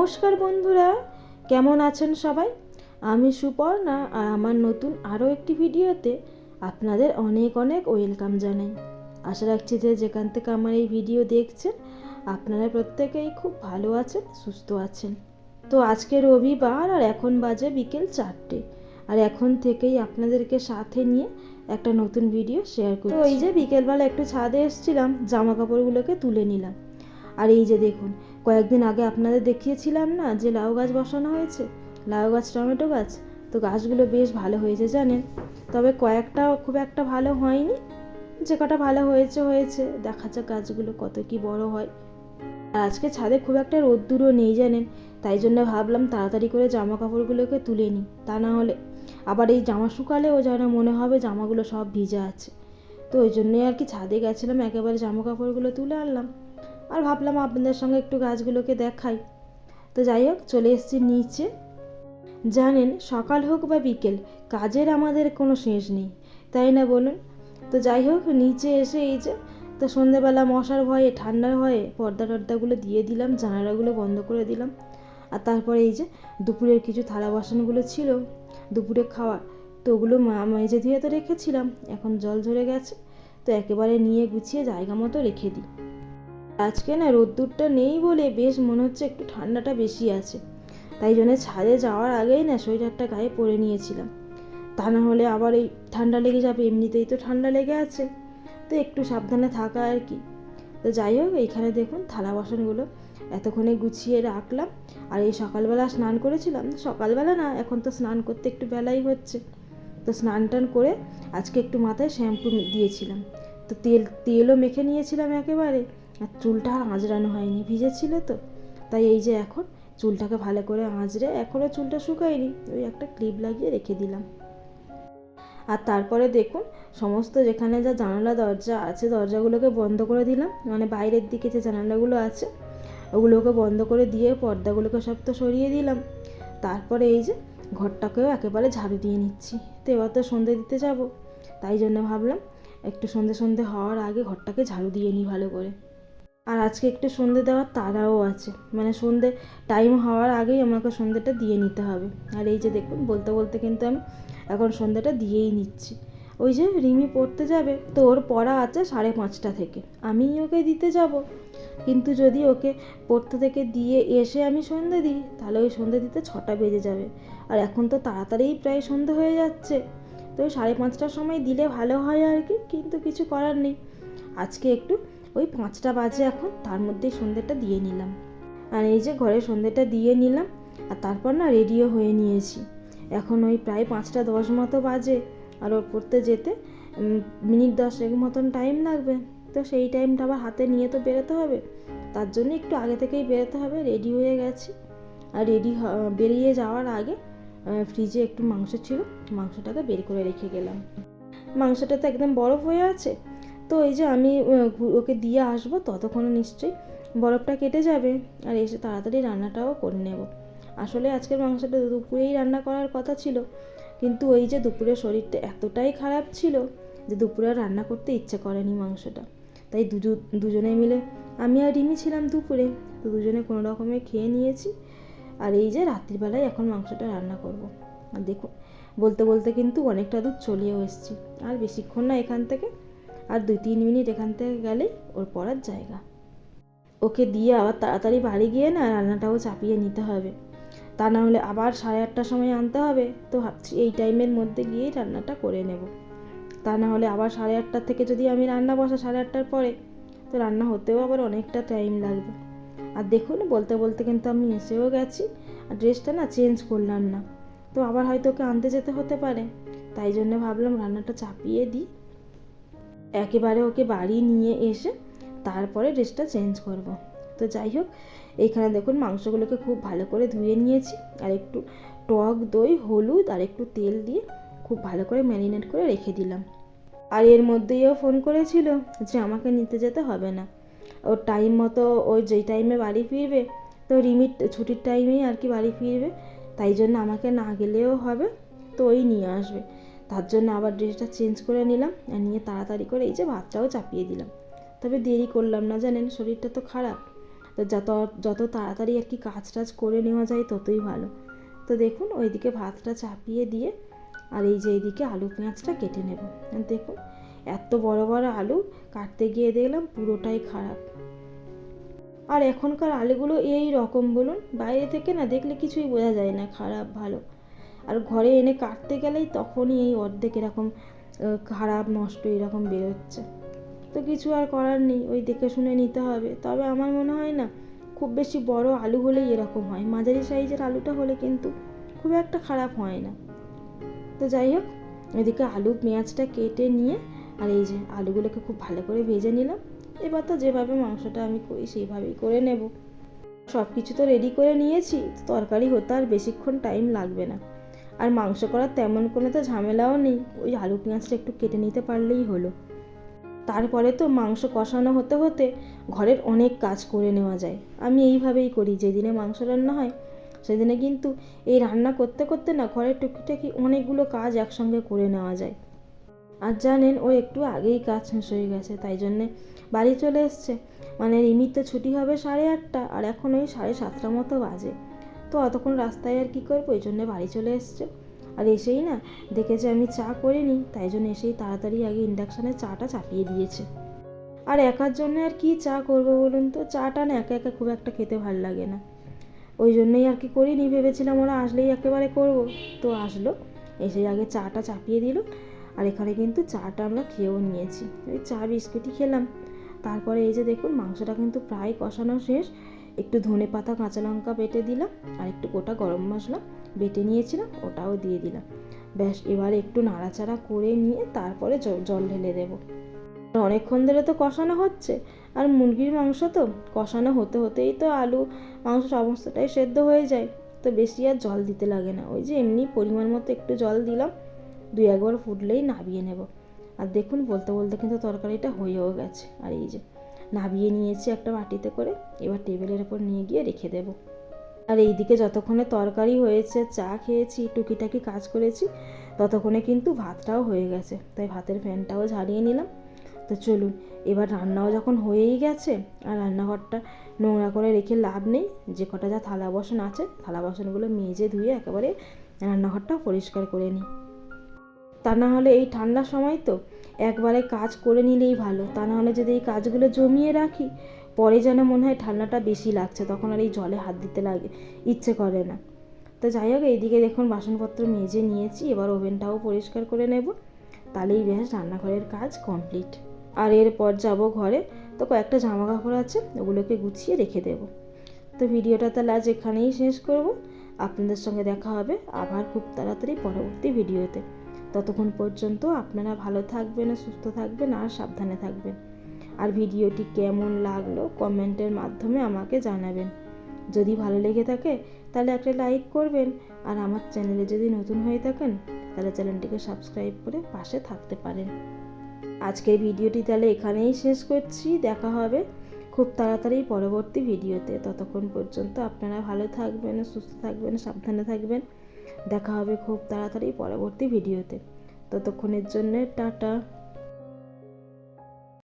নমস্কার বন্ধুরা, কেমন আছেন সবাই? আমি সুপর্ণা আর আমার নতুন আরও একটি ভিডিওতে আপনাদের অনেক অনেক ওয়েলকাম জানাই। আশা রাখছি যে যেখান থেকে আমার এই ভিডিও দেখছেন, আপনারা প্রত্যেকেই খুব ভালো আছেন, সুস্থ আছেন। তো আজকে রবিবার আর এখন বাজে বিকেল চারটে। আর এখন থেকেই আপনাদেরকে সাথে নিয়ে একটা নতুন ভিডিও শেয়ার করি এই যে বিকেলবেলা একটু ছাদে এসেছিলাম জামা কাপড়গুলোকে তুলে নিলাম। আর এই যে দেখুন, কয়েকদিন আগে আপনাদের দেখিয়েছিলাম না যে লাউ গাছ বসানো হয়েছে? লাউ গাছ, টমেটো গাছ? তো গাছগুলো বেশ ভালো হয়েছে জানেন। তবে কয়েকটা খুব একটা ভালো হয়নি। যে কটা ভালো হয়েছে হয়েছে। দেখা যাক গাছগুলো কত কি বড় হয়। আর আজকে ছাদে খুব একটা রোদ্দুরও নেই জানেন। তাই জন্য ভাবলাম তাড়াতাড়ি করে জামা কাপড়গুলোকে তুলে নিই, তা না হলে। আবার এই জামা শুকালেও যেন মনে হবে জামাগুলো সব ভিজে আছে। তো ওই জন্যই আর কি ছাদে গেছিলাম, একেবারে জামা কাপড়গুলো তুলে আনলাম। আর ভাবলাম আপনাদের সঙ্গে একটু গাছগুলোকে দেখাই। তো যাই হোক, চলে এসেছি নিচে। জানেন, সকাল হোক বা বিকেল, কাজের আমাদের কোনো শেষ নেই, তাই না বলুন? তো যাই হোক, নিচে এসে এই যে, তো সন্ধেবেলা মশার ভয়ে, ঠান্ডার ভয়ে পর্দা টর্দাগুলো দিয়ে দিলাম, জানালাগুলো বন্ধ করে দিলাম। আর তারপরে এই যে, দুপুরের কিছু থালা বাসনগুলো ছিল, দুপুরে খাওয়া তো ওগুলো মা মেজে ধুয়ে তো রেখেছিলাম, এখন জল ঝরে গেছে, তো একেবারে নিয়ে গুছিয়ে জায়গা মতো রেখে দিই। আজকে না রোদ্দুরটা নেই বলে বেশ মনে হচ্ছে একটু ঠান্ডাটা বেশি আছে। তাই জন্য ছাদে যাওয়ার আগেই না সোয়েটারটা গায়ে পরে নিয়েছিলাম। তা না হলে আবার এই ঠান্ডা লেগে যাবে, এমনিতেই তো ঠান্ডা লেগে আছে। তো একটু সাবধানে থাকা আর কি। তো যাই হোক, এইখানে দেখুন থালা বাসনগুলো এতক্ষণে গুছিয়ে রাখলাম। আর এই সকালবেলা স্নান করেছিলাম, সকালবেলা না এখন তো স্নান করতে একটু বেলাই হচ্ছে। তো স্নান টান করে আজকে একটু মাথায় শ্যাম্পু দিয়েছিলাম। তো তেল, তেলও মেখে নিয়েছিলাম একেবারে। আর চুলটা আঁচড়ানো হয়নি, ভিজেছিল তো? তাই এই যে এখন চুলটাকে ভালো করে আঁচড়ে এখনও চুলটা শুকায়নি, ওই একটা ক্লিপ লাগিয়ে রেখে দিলাম। আর তারপরে দেখুন, সমস্ত যেখানে যা জানালা দরজা আছে, দরজাগুলোকে বন্ধ করে দিলাম। মানে বাইরের দিকে যে জানালাগুলো আছে, ওগুলোকে বন্ধ করে দিয়ে পর্দাগুলোকে সব তো সরিয়ে দিলাম। তারপরে এই যে ঘরটাকেও একেবারে ঝাড়ু দিয়ে নিচ্ছি। তো এবার তো সন্ধে দিতে যাব। তাই জন্য ভাবলাম, একটু সন্ধে সন্ধে হওয়ার আগে ঘরটাকে ঝাড়ু দিয়ে নিই ভালো করে। আর আজকে একটু সন্ধে দেওয়ার তারাও আছে। মানে সন্ধে টাইম হওয়ার আগেই আমাকে সন্ধেটা দিয়ে নিতে হবে। আর এই যে দেখুন, বলতে বলতে কিন্তু আমি এখন সন্ধেটা দিয়েই নিচ্ছি। ওই যে রিমি পড়তে যাবে, তো ওর পড়া আছে সাড়ে পাঁচটা থেকে। আমিই ওকে দিতে যাব। কিন্তু যদি ওকে পড়তে থেকে দিয়ে এসে আমি সন্ধে দিই, তাহলে ওই সন্ধে দিতে ছটা বেজে যাবে। আর এখন তো তাড়াতাড়িই প্রায় সন্ধে হয়ে যাচ্ছে। তো সাড়ে পাঁচটার সময় দিলে ভালো হয় আর কি, কিন্তু কিছু করার নেই। আজকে একটু ওই পাঁচটা বাজে এখন, তার মধ্যেই সন্ধ্যেটা দিয়ে নিলাম। আর এই যে ঘরে সন্ধ্যেটা দিয়ে নিলাম, আর তারপর না রেডিও হয়ে নিয়েছি। এখন ওই প্রায় পাঁচটা দশ মতো বাজে, আর ওর পড়তে যেতে মিনিট দশেক মতন টাইম লাগবে। তো সেই টাইমটা আবার হাতে নিয়ে তো বেরোতে হবে। তার জন্য একটু আগে থেকেই বেরোতে হবে রেডি হয়ে গেছি। আর রেডি বেরিয়ে যাওয়ার আগে ফ্রিজে একটু মাংস ছিল মাংসটাকে বের করে রেখে গেলাম। মাংসটা তো একদম বরফ হয়ে আছে তো এই যে আমি ওকে দিয়ে আসব, ততক্ষণে নিশ্চয়ই বরফটা কেটে যাবে। আর এসে তাড়াতাড়ি রান্নাটাও করে নেব। আসলে আজকের মাংসটা দুপুরেই রান্না করার কথা ছিল, কিন্তু ওই যে দুপুরে শরীরটা এতটাই খারাপ ছিল যে দুপুরে রান্না করতে ইচ্ছে করেনি মাংসটা। তাই দুজো, দুজনে মিলে আমি আর রিমি ছিলাম দুপুরে, তো দুজনে কোনো রকমে খেয়ে নিয়েছি। আর এই যে রাত্রিবেলায় এখন মাংসটা রান্না করব। আর দেখুন, বলতে বলতে কিন্তু অনেকটা দূর চলেও এসেছি। আর বেশিক্ষণ না এখান থেকে। আর দুই তিন মিনিট এখান থেকে গেলেই ওর পড়ার জায়গা। ওকে দিয়ে আবার তাড়াতাড়ি বাড়ি গিয়ে না রান্নাটাও চাপিয়ে নিতে হবে। তা না হলে আবার সাড়ে আটটার সময় আনতে হবে। তো ভাবছি এই টাইমের মধ্যে গিয়েই রান্নাটা করে নেব। তা না হলে আবার সাড়ে আটটার থেকে যদি আমি রান্না বসা সাড়ে আটটার পরে, তো রান্না হতেও আবার অনেকটা টাইম লাগবে। আর দেখুন, বলতে বলতে কিন্তু আমি এসেও গেছি আর ড্রেসটা না চেঞ্জ করলাম না। তো আবার হয়তো ওকে আনতে যেতে হতে পারে। তাই জন্য ভাবলাম রান্নাটা চাপিয়ে দিই। একেবারে ওকে বাড়ি নিয়ে এসে তারপরে ড্রেসটা চেঞ্জ করব। তো যাই হোক এইখানে দেখুন মাংসগুলোকে খুব ভালো করে ধুয়ে নিয়েছি। আর একটু টক দই, হলুদ আর একটু তেল দিয়ে খুব ভালো করে ম্যারিনেট করে রেখে দিলাম। আর এর মধ্যেই ও ফোন করেছিল যে আমাকে নিতে যেতে হবে না। ওর টাইম মতো ওই যেই টাইমে বাড়ি ফিরবে, তো রিমিট ছুটির টাইমেই আর কি বাড়ি ফিরবে, তাই জন্য আমাকে না গেলেও হবে, তো ওই নিয়ে আসবে। তার জন্য আবার ড্রেসটা চেঞ্জ করে নিলাম আর নিয়ে তাড়াতাড়ি করে এই যে ভাতটাও চাপিয়ে দিলাম। তবে দেরি করলাম না জানেন, শরীরটা তো খারাপ। তো যত যত তাড়াতাড়ি আর কি কাজ টাজ করে নেওয়া যায় ততই ভালো। তো দেখুন, ওইদিকে ভাতটা চাপিয়ে দিয়ে আর এই যে এইদিকে আলু পেঁয়াজটা কেটে নেব। দেখুন, এত বড় বড় আলু কাটতে গিয়ে দেখলাম পুরোটাই খারাপ। আর এখনকার আলুগুলো এই রকম বলুন, বাইরে থেকে না দেখলে কিছুই বোঝা যায় না, খারাপ, ভালো। আর ঘরে এনে কাটতে গেলেই তখনই এই অর্ধেক এরকম খারাপ নষ্ট এরকম বেরোচ্ছে। তো কিছু আর করার নেই, ওই দেখে শুনে নিতে হবে। তবে আমার মনে হয় না, খুব বেশি বড় আলু হলেই এরকম হয়। মাঝারি সাইজের আলুটা হলে কিন্তু খুব একটা খারাপ হয় না। তো যাই হোক, এদিকে আলু পেঁয়াজটা কেটে নিয়ে আর এই যে আলুগুলোকে খুব ভালো করে ভেজে নিলাম। এবার তো যেভাবে মাংসটা আমি করি, সেইভাবেই করে নেব। সব কিছু তো রেডি করে নিয়েছি, তরকারি হতে আর বেশিক্ষণ টাইম লাগবে না। আর মাংস করার তেমন কোনো তো ঝামেলাও নেই। ওই আলু পেঁয়াজটা একটু কেটে নিতে পারলেই হলো। তারপরে তো মাংস কষানো হতে হতে ঘরের অনেক কাজ করে নেওয়া যায়। আমি এইভাবেই করি, যেদিনে মাংস রান্না হয় সেদিনে কিন্তু এই রান্না করতে করতে না ঘরের টুকিটাকি অনেকগুলো কাজ একসঙ্গে করে নেওয়া যায়। আর জানেন, ও একটু আগেই কাজ শেষ হয়ে গেছে, তাই জন্যে বাড়ি চলে এসছে। মানে রিমির তো ছুটি হবে সাড়ে আটটা, আর এখন ওই সাড়ে সাতটা মতো বাজে। তো অতক্ষণ রাস্তায় আর কী করব? ওই জন্যে বাড়ি চলে এসছে। আর এসেই না, দেখেছে আমি চা করিনি তাই জন্য এসেই তাড়াতাড়ি আগে ইন্ডাকশানে চাটা চাপিয়ে দিয়েছে। আর একার জন্য আর কি চা করব বলুন তো? চাটা না একা একা খুব একটা খেতে ভালো লাগে না। ওই জন্যই আর কি করিনি, ভেবেছিলাম ওরা আসলেই একেবারে করব। তো আসলো এসে আগে চাটা চাপিয়ে দিল। আর এখানে কিন্তু চাটা আমরা খেয়েও নিয়েছি। ওই চা, বিস্কুটই খেলাম। তারপরে এই যে দেখুন, মাংসটা কিন্তু প্রায় কষানো শেষ। একটু ধনে পাতা, কাঁচা লঙ্কা বেটে দিলাম, আর একটু গোটা গরম মশলা বেটে নিয়েছিলাম, ওটাও দিয়ে দিলাম। ব্যাস, এবার একটু নাড়াচাড়া করে নিয়ে তারপরে জল ঢেলে দেবো। অনেকক্ষণ ধরে তো কষানো হচ্ছে, আর মুরগির মাংস তো কষানো হতে হতেই তো আলু, মাংস সমস্তটাই সেদ্ধ হয়ে যায়, তো বেশি আর জল দিতে লাগে না। ওই যে এমনি পরিমাণ মতো একটু জল দিলাম, দুই একবার ফুটলেই নাবিয়ে নেব। আর দেখুন, বলতে বলতে কিন্তু তরকারিটা হয়েও গেছে, আর এই যে নাবিয়ে নিয়েছি একটা বাটিতে করে, এবার টেবিলের ওপর নিয়ে গিয়ে রেখে দেবো। আর এইদিকে যতক্ষণে তরকারি হয়েছে, চা খেয়েছি, টুকিটাকি কাজ করেছি, ততক্ষণে কিন্তু ভাতটাও হয়ে গেছে। তাই ভাতের ফ্যানটাও ঝাড়িয়ে নিলাম। তো চলুন, এবার রান্নাও যখন হয়েই গেছে, আর রান্নাঘরটা নোংরা করে রেখে লাভ নেই, যে কটা যা থালা বাসন আছে, থালা বাসনগুলো মেজে ধুয়ে একেবারে রান্নাঘরটা পরিষ্কার করে নিই। তা না হলে এই ঠান্ডার সময় তো একবারে কাজ করে নিলেই ভালো। তা না হলে যদি এই কাজগুলো জমিয়ে রাখি, পরে যেন মনে হয় ঠান্ডাটা বেশি লাগছে, তখন আর এই জলে হাত দিতে লাগে, ইচ্ছে করে না। তো যাই হোক, এইদিকে দেখুন বাসনপত্র মেজে নিয়েছি, এবার ওভেনটাও পরিষ্কার করে নেব। তাহলেই বেশ, রান্নাঘরের কাজ কমপ্লিট। আর এরপর যাব ঘরে, তো কয়েকটা জামা কাপড় আছে, ওগুলোকে গুছিয়ে রেখে দেব। তো ভিডিওটা তাহলে আজ এখানেই শেষ করব। আপনাদের সঙ্গে দেখা হবে আবার খুব তাড়াতাড়ি পরবর্তী ভিডিওতে। ততক্ষণ পর্যন্ত আপনারা ভালো থাকবেন, সুস্থ থাকবেন আর সাবধানে থাকবেন। আর ভিডিওটি কেমন লাগল কমেন্টের মাধ্যমে আমাকে জানাবেন। যদি ভালো লেগে থাকে তাহলে একটা লাইক করবেন। আর আমার চ্যানেলে যদি নতুন হয়ে থাকেন তাহলে চ্যানেলটিকে সাবস্ক্রাইব করে পাশে থাকতে পারেন। আজকের ভিডিওটি তাহলে এখানেই শেষ করছি। দেখা হবে খুব তাড়াতাড়ি পরবর্তী ভিডিওতে। ততক্ষণ পর্যন্ত আপনারা ভালো থাকবেন, সুস্থ থাকবেন, সাবধানে থাকবেন। দেখা হবে খুব তাড়াতাড়ি পরবর্তী ভিডিওতে। ততক্ষণের জন্যে টাটা।